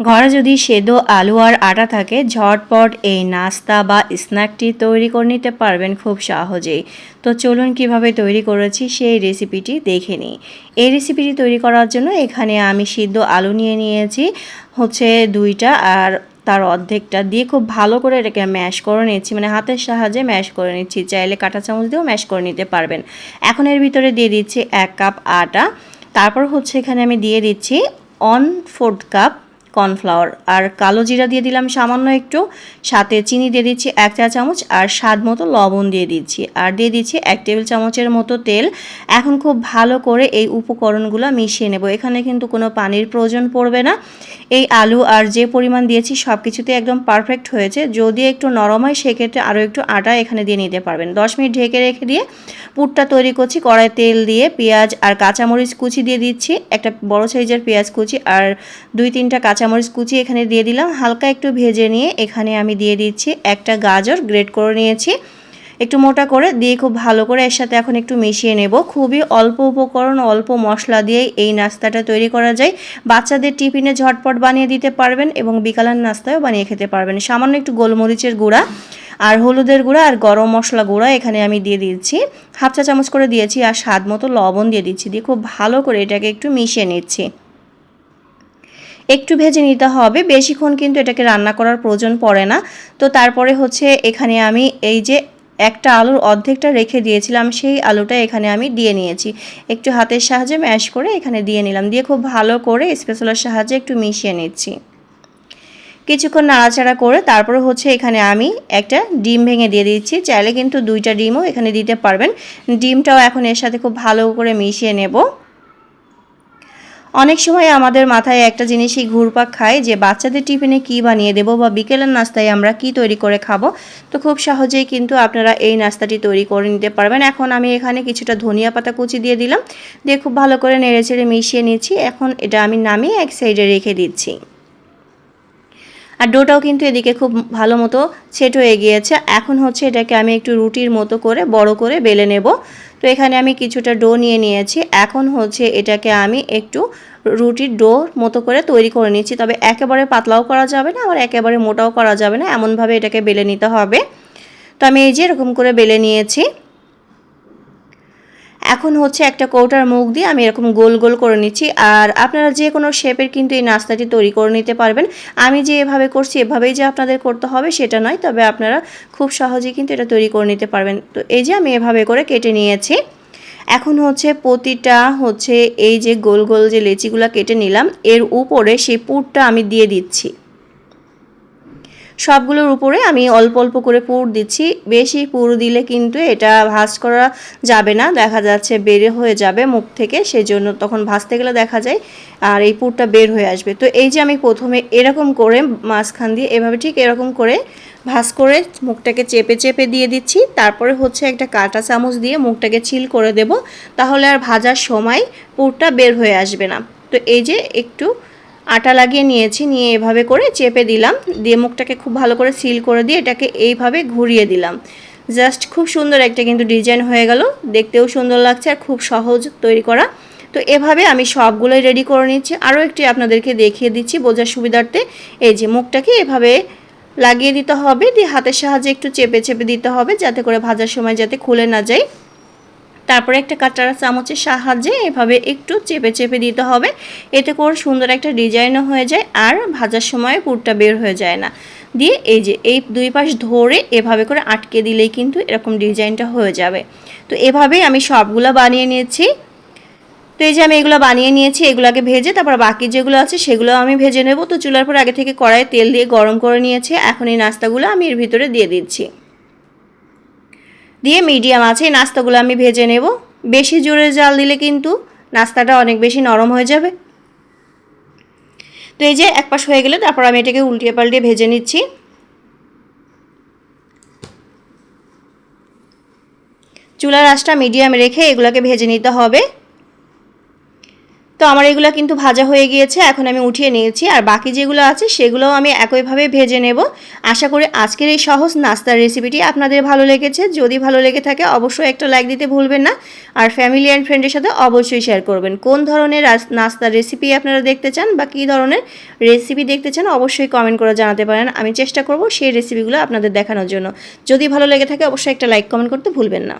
ঘরে যদি সেদ্ধ আলু আর আটা থাকে, ঝটপট এই নাস্তা বা স্ন্যাকটি তৈরি করে নিতে পারবেন খুব সহজেই। তো চলুন কীভাবে তৈরি করেছি সেই রেসিপিটি দেখে নিই। এই রেসিপিটি তৈরি করার জন্য এখানে আমি সিদ্ধ আলু নিয়ে নিয়েছি, হচ্ছে দুইটা আর তার অর্ধেকটা দিয়ে খুব ভালো করে এটাকে ম্যাশ করে নিচ্ছি মানে হাতের সাহায্যে ম্যাশ করে নিচ্ছি। চাইলে কাঁটা চামচ দিয়েও ম্যাশ করে নিতে পারবেন। এখন এর ভিতরে দিয়ে দিচ্ছি এক কাপ আটা। তারপর হচ্ছে এখানে আমি দিয়ে দিচ্ছি অন ফোর্থ কাপ কর্নফ্লাওয়ার। আর কালো জিরা দিয়ে দিলাম সামান্য একটু। সাথে চিনি দিয়ে দিচ্ছি এক চা চামচ আর স্বাদ মতো লবণ দিয়ে দিচ্ছি। আর দিয়ে দিচ্ছি এক টেবিল চামচের মতো তেল। এখন খুব ভালো করে এই উপকরণগুলো মিশিয়ে নেব। এখানে কিন্তু কোনো পানির প্রয়োজন পড়বে না। এই আলু আর যে পরিমাণ দিয়েছি সব কিছুতে একদম পারফেক্ট হয়েছে। যদি একটু নরম হয়, সেক্ষেত্রে আরও একটু আটা এখানে দিয়ে নিতে পারবেন। দশ মিনিট ঢেকে রেখে দিয়ে পুরটা তৈরি করছি। কড়াই তেল দিয়ে পেঁয়াজ আর কাঁচামরিচ কুচি দিয়ে দিচ্ছি। একটা বড় সাইজের পেঁয়াজ কুচি আর দুই তিনটা কাঁচামরিচ কুচি এখানে দিয়ে দিলাম। হালকা একটু ভেজে নিয়ে এখানে আমি দিয়ে দিচ্ছি একটা গাজর, গ্রেট করে নিয়েছি। একটু মোটা করে দিয়ে খুব ভালো করে এর সাথে এখন একটু মিশিয়ে নেব। খুবই অল্প উপকরণ, অল্প মশলা দিয়ে এই নাস্তাটা তৈরি করা যায়। বাচ্চাদের টিফিনে ঝটপট বানিয়ে দিতে পারবেন এবং বিকালের নাস্তায়ও বানিয়ে খেতে পারবেন। সামান্য একটু গোলমরিচের গুঁড়া আর হলুদের গুঁড়া আর গরম মশলা গুঁড়া এখানে আমি দিয়ে দিচ্ছি। হাফ চা চামচ করে দিয়েছি আর স্বাদ মতো লবণ দিয়ে দিচ্ছি। দিয়ে খুব ভালো করে এটাকে একটু মিশিয়ে নিচ্ছি। একটু ভেজে নিতে হবে। বেশিক্ষণ কিন্তু এটাকে রান্না করার প্রয়োজন পড়ে না। তো তারপরে হচ্ছে এখানে আমি এই যে একটা আলুর অর্ধেকটা রেখে দিয়েছিলাম, সেই আলুটা এখানে আমি দিয়ে নিয়েছি। একটু হাতের সাহায্যে ম্যাশ করে এখানে দিয়ে নিলাম। দিয়ে খুব ভালো করে স্পেশালের সাহায্যে একটু মিশিয়ে নিচ্ছি। কিছুক্ষণ নাড়াচাড়া করে তারপরে হচ্ছে এখানে আমি একটা ডিম ভেঙে দিয়ে দিচ্ছি। চাইলে কিন্তু দুইটা ডিমও এখানে দিতে পারবেন। ডিমটাও এখন এর সাথে খুব ভালো করে মিশিয়ে নেব। অনেক সময় আমাদের মাথায় একটা জিনিসই ঘুরপাক খায় যে বাচ্চাদের টিফিনে কি বানিয়ে দেব বা বিকেলের নাস্তায় আমরা কি তৈরি করে খাব। তো খুব সহজেই কিন্তু আপনারা এই নাস্তাটি তৈরি করে নিতে পারবেন। এখন আমি এখানে কিছুটা ধনিয়া পাতা কুচি দিয়ে দিলাম। দিয়ে খুব ভালো করে নেড়ে নেড়েচেড়ে মিশিয়ে নিচ্ছি। এখন এটা আমি নামিয়ে এক সাইডে রেখে দিচ্ছি। আর ডোটাও কিন্তু এদিকে খুব ভালো মতো সেট হয়ে গিয়েছে। এখন হচ্ছে এটাকে আমি একটু রুটির মতো করে, বড় করে বেলে নেব। তো এখানে আমি কিছুটা ডো নিয়ে নিয়েছি। এখন হচ্ছে এটাকে আমি একটু রুটির ডো মতো করে তৈরি করে নিচ্ছি। তবে একেবারে পাতলাও করা যাবে না, আবার একেবারে মোটাও করা যাবে না। এমনভাবে এটাকে বেলে নিতে হবে। তো আমি এই যে এরকম করে বেলে নিয়েছি। এখন হচ্ছে একটা কৌটার মুখ দিয়ে আমি এরকম গোল গোল করে নিচ্ছি। আর আপনারা যে কোনো শেপের কিন্তু এই নাস্তাটি তৈরি করে নিতে পারবেন। আমি যে এভাবে করছি, এভাবেই যে আপনাদের করতে হবে সেটা নয়, তবে আপনারা খুব সহজেই কিন্তু এটা তৈরি করে নিতে পারবেন। তো এই যে আমি এভাবে করে কেটে নিয়েছি। এখন হচ্ছে প্রতিটা হচ্ছে এই যে গোল গোল যে লেচিগুলো কেটে নিলাম, এর উপরে সেই পুরটা আমি দিয়ে দিচ্ছি। সবগুলোর উপরে আমি অল্প অল্প করে পুর দিচ্ছি। বেশি পুর দিলে কিন্তু এটা ভাজ করা যাবে না, দেখা যাচ্ছে বের হয়ে যাবে মুখ থেকে সেই জন্য তখন ভাজতে গেলে দেখা যায় আর এই পুরটা বের হয়ে আসবে। তো এই যে আমি প্রথমে এরকম করে মাঝখান দিয়ে এভাবে ঠিক এরকম করে ভাজ করে মুখটাকে চেপে চেপে দিয়ে দিচ্ছি। তারপরে হচ্ছে একটা কাঁটা চামচ দিয়ে মুখটাকে চিল করে দেব, তাহলে আর ভাজার সময় পুরটা বের হয়ে আসবে না। তো এই যে একটু আটা লাগিয়ে নিয়েছি, নিয়ে এভাবে করে চেপে দিলাম। দিয়ে মুখটাকে খুব ভালো করে সিল করে দিয়ে এটাকে এইভাবে ঘুরিয়ে দিলাম। জাস্ট খুব সুন্দর একটা কিন্তু ডিজাইন হয়ে গেল। দেখতেও সুন্দর লাগছে আর খুব সহজ তৈরি করা। তো এভাবে আমি সবগুলোই রেডি করে নিচ্ছি আরও একটি আপনাদেরকে দেখিয়ে দিচ্ছি বোঝার সুবিধার্থে। এই যে মুখটাকে এভাবে লাগিয়ে দিতে হবে। দিয়ে হাতের সাহায্যে একটু চেপে চেপে দিতে হবে যাতে করে ভাজার সময় যাতে খুলে না যায়। তারপরে একটা কাঁটার চামচের সাহায্যে এভাবে একটু চেপে চেপে দিতে হবে। এতে করে সুন্দর একটা ডিজাইনও হয়ে যায় আর ভাজার সময় পুরটা বের হয়ে যায় না। দিয়ে এই যে, এই দুই পাশ ধরে এভাবে করে আটকে দিলেই কিন্তু এরকম ডিজাইনটা হয়ে যাবে। তো এভাবেই আমি সবগুলো বানিয়ে নিয়েছি। তো এই যে আমি এগুলো বানিয়ে নিয়েছি, এগুলোকে ভেজে তারপর বাকি যেগুলো আছে সেগুলো আমি ভেজে নেব। তো চুলার পর আগে থেকে কড়াই তেল দিয়ে গরম করে নিয়েছি। এখন এই নাস্তাগুলো আমি এর ভিতরে দিয়ে দিচ্ছি। দিয়ে মিডিয়াম আছে, এই নাস্তাগুলো আমি ভেজে নেব। বেশি জোরে জাল দিলে কিন্তু নাস্তাটা অনেক বেশি নরম হয়ে যাবে। তো এই যে এক পাশ হয়ে গেলে তারপর আমি এটাকে উল্টিয়ে পাল্টিয়ে ভেজে নিচ্ছি। চুলার আঁচটা মিডিয়াম রেখে এগুলোকে ভেজে নিতে হবে। তো আমার এগুলো কিন্তু ভাজা হয়ে গিয়েছে, এখন আমি উঠিয়ে নিয়েছি, আর বাকি যেগুলো আছে সেগুলোও আমি একইভাবে ভেজে নেব। আশা করি আজকের এই সহজ নাস্তার রেসিপিটি আপনাদের ভালো লেগেছে, যদি ভালো লেগে থাকে অবশ্যই একটা লাইক দিতে ভুলবেন না, আর ফ্যামিলি অ্যান্ড ফ্রেন্ডের সাথে অবশ্যই শেয়ার করবেন। কোন ধরনের নাস্তার রেসিপি আপনারা দেখতে চান বা কী ধরনের রেসিপি দেখতে চান অবশ্যই কমেন্ট করে জানাতে পারেন। আমি চেষ্টা করব সেই রেসিপিগুলো আপনাদের দেখানোর জন্য। যদি ভালো লেগে থাকে অবশ্যই একটা লাইক কমেন্ট করতে ভুলবেন না।